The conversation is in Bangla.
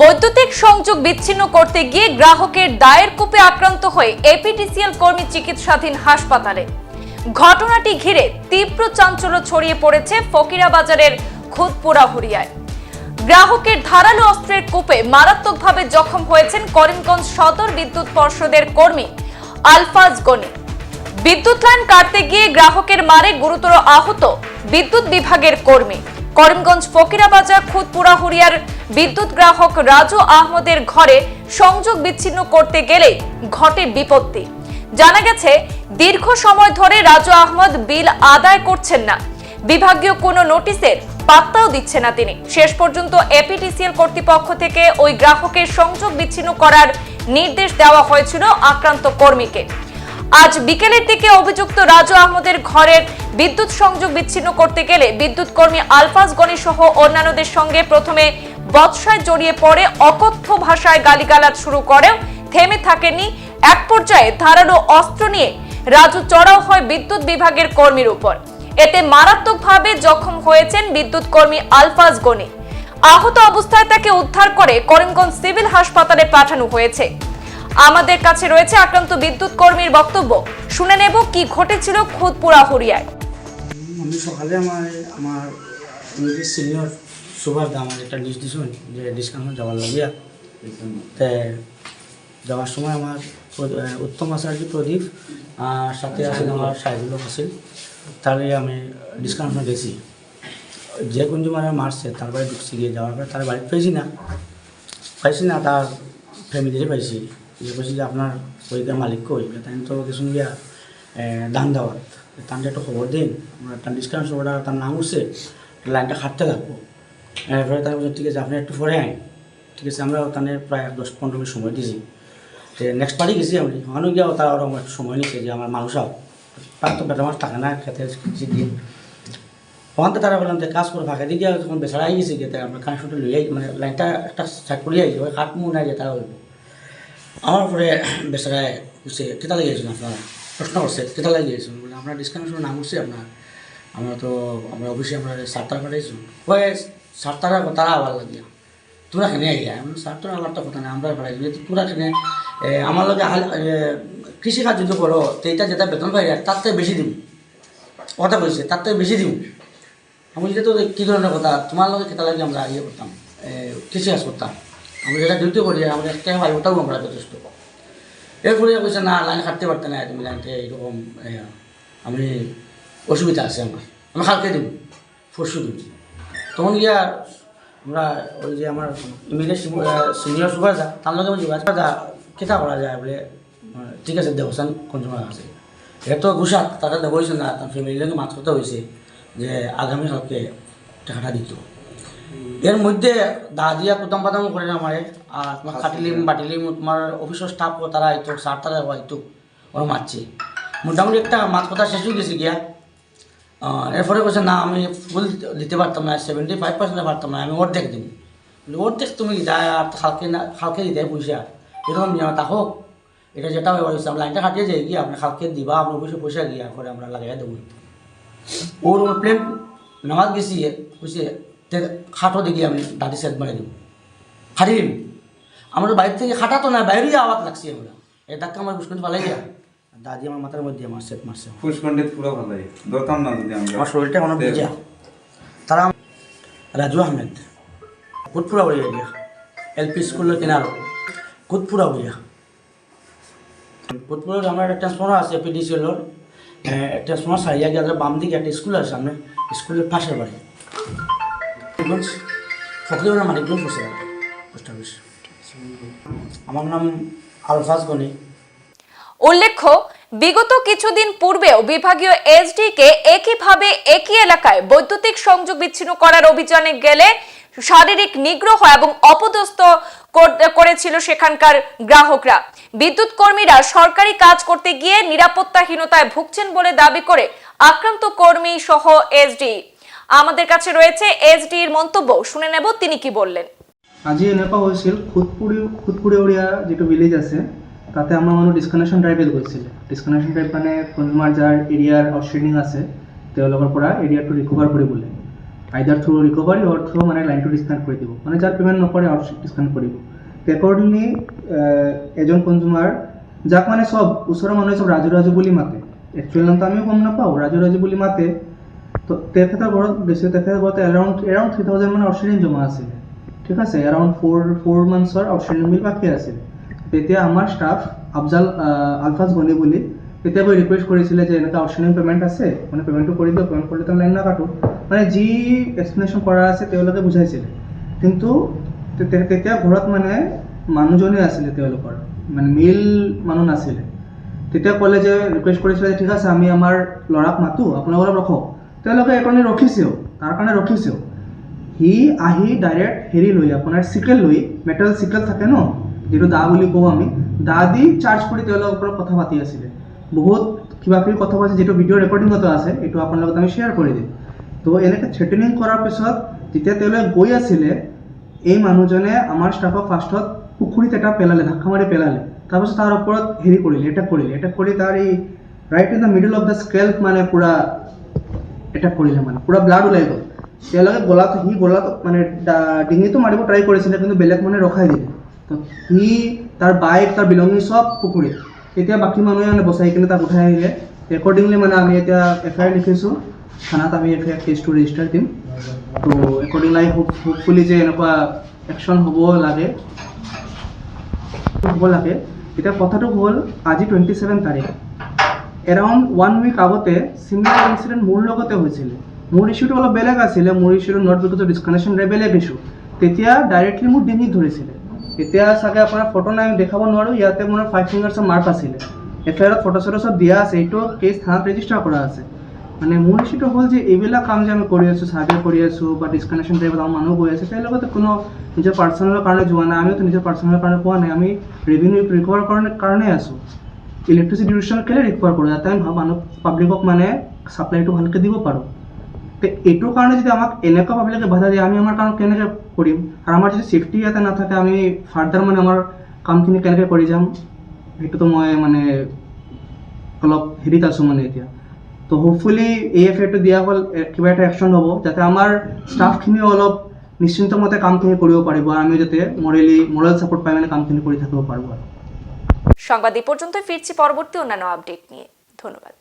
বৈদ্যুতিক সংযোগ বিচ্ছিন্ন করতে গিয়ে গ্রাহকের দায়ের কূপে আক্রান্ত হয়ে এপিডিসিএল কর্মী চিকিৎসাধীন হাসপাতালে। ঘটনাটি ঘিরে তীব্র চাঞ্চল্য ছড়িয়ে পড়েছে ফকিরা বাজারের খুদপুরা হরিয়ায়। গ্রাহকের ধারালো অস্ত্রের কূপে মারাত্মকভাবে জখম হয়েছেন করিমগঞ্জ সদর বিদ্যুৎ পর্ষদের কর্মী আলফাজ গনি। বিদ্যুৎ লাইন কাটতে গিয়ে গ্রাহকের মারে গুরুতর আহত বিদ্যুৎ বিভাগের কর্মী। করিমগঞ্জ ফকিরাবাজার খুদপুরা হুরিয়ার বিদ্যুৎ গ্রাহক রাজু আহমদের ঘরে সংযোগ বিচ্ছিন্ন করতে গেলে ঘটে বিপত্তি। জানা গেছে, দীর্ঘ সময় ধরে রাজু আহমদ বিল আদায় করছেন না। বিভাগীয় কোনো নোটিশের পাত্তাও দিচ্ছে না তিনি। শেষ পর্যন্ত এপিডিসিএল কর্তৃপক্ষ থেকে ওই গ্রাহকের সংযোগ বিচ্ছিন্ন করার নির্দেশ দেওয়া হয়েছিল আক্রান্ত কর্মীকে। আজ বিকেলের দিকে অভিযুক্ত রাজু আহমদের ঘরের বিদ্যুৎ সংযোগ বিচ্ছিন্ন করতে গেলে বিদ্যুৎ কর্মী আলফাজ গনি সহ অন্যান্যদের সঙ্গে প্রথমে বৎসায় জড়িয়ে পড়ে অকথ্য ভাষায় গালিগালাজ শুরু করেও থেমে থাকেনি এক পর্যায়ে ধারালো অস্ত্র নিয়ে রাজু চড়াও হয় বিদ্যুৎ বিভাগের কর্মীর উপর। এতে মারাত্মকভাবে জখম হয়েছেন বিদ্যুৎ কর্মী আলফাজ গনি। আহত অবস্থায় তাকে উদ্ধার করে করিমগঞ্জ সিভিল হাসপাতালে পাঠানো হয়েছে। আমাদের কাছে রয়েছে আক্রান্ত বিদ্যুৎ কর্মীর বক্তব্য। শুনে নেব কি ঘটেছিল খুদপুরা হরিয়ায় আমি সকালে আমার আমার নিজের সিনিয়র সুভাষ দা আমার একটা লিস্ট দিছিল যে ডিসকাউন্ট যাওয়ার লাগিয়া, তে যাওয়ার সময় আমার উত্তম আচার্য প্রদীপ আর সাথে আছে আমার সাইজুল আছিল তাহলে আমি ডিসকাউন্ট গেছি যে কুঞ্জু মানে মারছে, তার বাড়ি ঢুকছি, গিয়ে যাওয়ার পরে তার বাড়ি পেয়েছি না, পাইছি না, তার ফ্যামিলিরে পাইছি। যে বলছি যে আপনার ওইটার মালিক কই, তাই তো কিছু দান দেওয়ার তার একটা খবর দিন আমরা একটা ডিসকাউন্ট ওটা তার নাম উঠছে লাইনটা খাটতে লাগবো এরপরে তার ঠিক আছে, আপনি একটু পরে আইন ঠিক আছে, আমরা ওখানে প্রায় দশ পনেরো মিনিট সময় দিয়েছি নেক্সট বাড়ি গেছি আমি। ওখানে গিয়েও তারা ওরকম একটু সময় নিচ্ছে যে আমার মানুষ আও তার তো বেটা মাছ থাকে না খেতে দিন ওখান থেকে তারা বললাম যে কাজ করে ফাঁকা দিয়ে যখন বেসারাই গেছি গিয়ে আমরা কানেকশনটা লইয়াই মানে লাইনটা একটা সাইড করে আইছি ওই কাঠ মুখ নাই যে তারা হইব আমার পরে বেসারায় বুঝছে কেতা লাগিয়েছিল আপনারা প্রশ্ন করছে কেতা লাগিয়েছিল আমরা ডিসকানেকশন নাম উঠছি আপনার আমরা তো আমরা অফিসে আমরা সাত তারা পাঠাইছি ওই সাত তারা আবার লাগিয়া তোরা কেনে আইয়া? আমি সাত তারা আবার কথা নেই আমরা পাঠাইছি। তোরা কেনে? আমার লগে এ, কৃষিকাজ যদি করো তো এটা যেটা বেতন পাই তার থেকে বেশি দিব কথা কইছে তার থেকে বেশি দিব আমি যেটা তো কী ধরনের কথা? তোমার লগে কেতা লাগে আমরা ইয়ে করতাম এ, কৃষিকাজ করতাম। আমরা যেটা ডিউটি করি আমাদের একটা ভাই ওটাও আমরা যথেষ্ট। এরপরে কইছে না লাইন কাটতে পারতে না তুমি লাইনতে এরকম আমি অসুবিধা আছে আমার। আমি কালকে দিব, পরশু দিব। তখন গিয়া আমরা ওই যে আমার ইমিডিয়েট সিনিয়র সুপারদা তার লগে বলছি সুপারদা কেটা করা যায়? বলে ঠিক আছে দেবসান কনজুমার আছে? এত ঘুষাত তারা দেব হয়েছে না, তার ফ্যামিলির লগে কথা হয়েছে যে আগামী কালকে টাকাটা দিত। এর মধ্যে দা দিয়া কুদাম বাদাম করে না আমারে, আর তোমার খাটিলিম, বাটিলিম, তোমার অফিসের স্টাফ তারা আইতো স্যার তারা আইতো ওরা মারছে। মোটামুটি একটা মাছ কথা শেষ হয়ে গেছে গিয়া। এরপরে বলছে, না, আমি ফুল দিতে পারতাম না সেভেন্টি ফাইভ পার্সেন্ট পারতাম না, আমি অর্ধেক দিব। অর্ধেক তুমি যা আর খালকে না, খালকে দিতে পয়সা। এরকম নিয়ম তা হোক। এটা যেটা হয়ে হয়েছে আমরা লাইনটা কাটিয়ে যাই গিয়ে আপনি খালকে দিবা আপনার অফিসে পয়সা গিয়া করে আমরা লাগাই দেবো। ওর প্লেন নামাজ গেছি বুঝছে খাটো দেখি আমি দাদি সেট মারি দিব। দিম আমার বাড়ির থেকে খাটা তো না বাইরেই আওয়াজ লাগছে আমরা এই ধাক্কা আমার বুঝতে পালাই দাদি আমার মাথার মধ্যে আমার সেট মারছে। পুষ্পণ্ডিত পুরো ভালো ধরতাম না যদি আমরা আমার শরীরটা অনেক ভিজা। তারা রাজু আহমেদ কুতপুরা বইয়া দিয়া এলপি স্কুলের কিনার কুতপুরা বইয়া। কুতপুরের আমার একটা ট্রান্সফর্মার আছে পিডিসিএলর ট্রান্সফর্মার সারিয়া গিয়ে বাম দিকে একটা স্কুল আছে সামনে স্কুলের পাশের বাড়ি। ফকরিবার মানিকগঞ্জ পোস্ট অফিস। আমার নাম আলফাজ গনি। উল্লেখ্য, বিগত কিছুদিন পূর্বেও বিভাগীয় এসডি কে একইভাবে একই এলাকায় বৈদ্যুতিক সংযোগ বিচ্ছিন্ন করার অভিযানে গেলে শারীরিক নিগ্রহ এবং অপদস্থ করেছিল সেখানকার গ্রাহকরা। বিদ্যুৎ কর্মীরা সরকারি কাজ করতে গিয়ে নিরাপত্তাহীনতায় ভুগছেন বলে দাবি করে আক্রান্ত কর্মী সহ এসডি। আমাদের কাছে রয়েছে এসডি এর মন্তব্য। শুনে নেব তিনি কি বললেন। আজি এনেকুৱা হৈছিল খুদপুৰি খুদপুৰীয়া যিটো ভিলেজ আছে তাতে আমাৰ মানুহ ডিছকানেকশ্যন ড্ৰাইভে গৈছিলে ডিছকানেকশ্যন ড্ৰাইভ মানে কনজুমাৰ যাৰ এৰিয়াৰ আউটষ্টেণ্ডিং আছে, তেওঁলোকৰ পৰা এৰিয়াটো ৰিকভাৰ কৰিবলৈ। Either through recovery or through মানে লাইনটো ডিছকানেক্ট কৰি দিব। মানে যাৰ পে'মেণ্ট নকৰে আউট ডিছকানেক্ট কৰিব। একৰ্ডিংলি এজন কনজিউমাৰ যাক মানে চব, ওচৰৰ মানুহে চব ৰাজু ৰাজু বুলি মাতে। একচুৱেল নামটো আমিও গম নাপাওঁ, ৰাজু ৰাজু বুলি মাতে। তো তেখেতৰ ঘৰত বেছি, তেখেতৰ ঘৰত এৰাউণ্ড এৰাউণ্ড থ্ৰী থাউজেণ্ড মান আউটষ্টেণ্ডিং জমা আছিলে। ঠিক আছে এৰাউণ্ড ফ'ৰ ফ'ৰ মান্থছৰ আউটষ্টেণ্ডিং বিল বাকী আছিলে। তেতিয়া আমাৰ ষ্টাফ আফজাল আলফাজ গনি বুলি তেতিয়া গৈ ৰিকুৱেষ্ট কৰিছিলে যে এনেকুৱা আউটষ্টেণ্ডিং পে'মেণ্ট আছে মানে পে'মেণ্টটো কৰি দিয়ক পে'মেণ্ট কৰিলে লাইন নাকাটো। মানে যি এক্সপ্লেনেশ্যন কৰা আছে তেওঁলোকে বুজাইছিলে। কিন্তু তেতিয়া ঘৰত মানে মানুহজনে আছিলে তেওঁলোকৰ মানে মেল মানুহ নাছিলে। তেতিয়া ক'লে যে ৰিকুৱেষ্ট কৰিছিলে যে ঠিক আছে আমি আমাৰ ল'ৰাক মাতোঁ আপোনালোকে অলপ ৰখক। তেওঁলোকে এইকাৰণে ৰখিছেও তাৰ কাৰণে ৰখিছেও। সি আহি ডাইৰেক্ট হেৰি লৈ আপোনাৰ চিকেল লৈ মেটেল চিকেল থাকে ন? যিটো দা বুলি কওঁ আমি, দা দি চাৰ্জ কৰি তেওঁলোকৰ ওপৰত কথা পাতি আছিলে। বহুত কিবা কিবি কথা কৈছে, যিটো ভিডিঅ' ৰেকৰ্ডিঙতো আছে, এইটো আপোনাৰ লগত আমি শ্বেয়াৰ কৰি দিম। তো এনেকৈ থ্ৰেটেনিং কৰাৰ পিছত, যেতিয়া তেওঁলোকে গৈ আছিলে, এই মানুহজনে আমাৰ ষ্টাফক ফাৰ্ষ্টত পুখুৰীত এটা পেলালে, ধাক্কা মাৰি পেলালে। তাৰপিছত তাৰ ওপৰত হেৰি কৰিলে এটেক কৰিলে। এটেক কৰি তাৰ এই right in the middle of the scalp মানে পূৰা এটেক কৰিলে মানে পূৰা ব্লাড ওলাই গ'ল। তেওঁলোকে গলাত, সি গলাত মানে ডিঙিটো মাৰিব ট্ৰাই কৰিছিলে, কিন্তু বেলেগ মানে ৰখাই দিলে। সি, তাৰ বাইক তাৰ বিলঙি চব পুখুৰীত তেতিয়া বাকী মানুহে মানে বচাই কিনে তাক উঠাই আহিলে। একৰ্ডিংলি মানে আমি এতিয়া এফ আই আৰ লিখিছোঁ। থানাত আমি এফ আই আৰ কেছটো ৰেজিষ্টাৰ দিম। তো একৰ্ডিংলি হোপ হোপফুলি যে এনেকুৱা একশ্যন হ'ব লাগে। হ'ব লাগে। এতিয়া কথাটো হ'ল, আজি টুৱেণ্টি ছেভেন তাৰিখ। এৰাউণ্ড ওৱান উইক আগতে চিমিলাৰ ইনচিডেণ্ট মোৰ লগতে হৈছিলে। মোৰ ইছ্যুটো অলপ বেলেগ আছিলে। মোৰ ইছ্যুটো নট বিকজ অফ ডিছকানেকশ্যন বেলেগ ইছ্যু তেতিয়া ডাইৰেক্টলি মোৰ ডিঙিত ধৰিছিলে। এতিয়া চাগে আপোনাৰ ফটো নাই দেখাব নোৱাৰোঁ। ইয়াতে মোৰ ফাইভ ফিংগাৰ্ছৰ মাৰ্ক আছিলে। এফ আই আৰত ফটো চটো চব দিয়া আছে। এইটো কেছ থানাত ৰেজিষ্টাৰ কৰা আছে। মানে মোৰ ইছ্যুটো হ'ল যে এইবিলাক কাম যে আমি কৰি আছোঁ চাৰ্ভে কৰি আছোঁ বা ডিছকানেকশ্যন ড্ৰাইভত আমাৰ মানুহ গৈ আছে, তেওঁলোকেতো কোনো নিজৰ পাৰ্চনেলৰ কাৰণে যোৱা নাই। আমিওতো নিজৰ পাৰ্চনেলৰ কাৰণে পোৱা নাই। আমি ৰেভিনিউ ৰিকভাৰ কাৰণে কাৰণে আছোঁ। ইলেক্ট্ৰিচিটি ডিভিশ্যন কেলৈ ৰিকোয়াৰ কৰোঁ? যাতে আমি মানুহ পাব্লিকক মানে ছাপ্লাইটো ভালকৈ দিব পাৰোঁ। তে এইটোৰ কাৰণে যদি আমাক এনেকুৱা পাব্লিকে বাধা দিয়ে, আমি আমাৰ কাম কেনেকৈ কৰিম? আৰু আমাৰ যদি ছেফটি ইয়াতে নাথাকে, আমি ফাৰ্দাৰ মানে আমাৰ কামখিনি কেনেকৈ কৰি যাম? সেইটোতো মই মানে অলপ হেৰিত আছোঁ মানে এতিয়া। তো হোপফুলি এই এফ আইটো দিয়া হ'ল কিবা এটা একশ্যন হ'ব, যাতে আমাৰ ষ্টাফখিনিও অলপ নিশ্চিন্ত মতে কামখিনি কৰিব পাৰিব আৰু আমি যাতে মৰেলি মৰেল ছাপোৰ্ট পাই মানে কামখিনি কৰি থাকিব পাৰোঁ আৰু। সংবাদ এই পর্যন্ত ফিরছি পরবর্তী অন্যান্য আপডেট নিয়ে। ধন্যবাদ।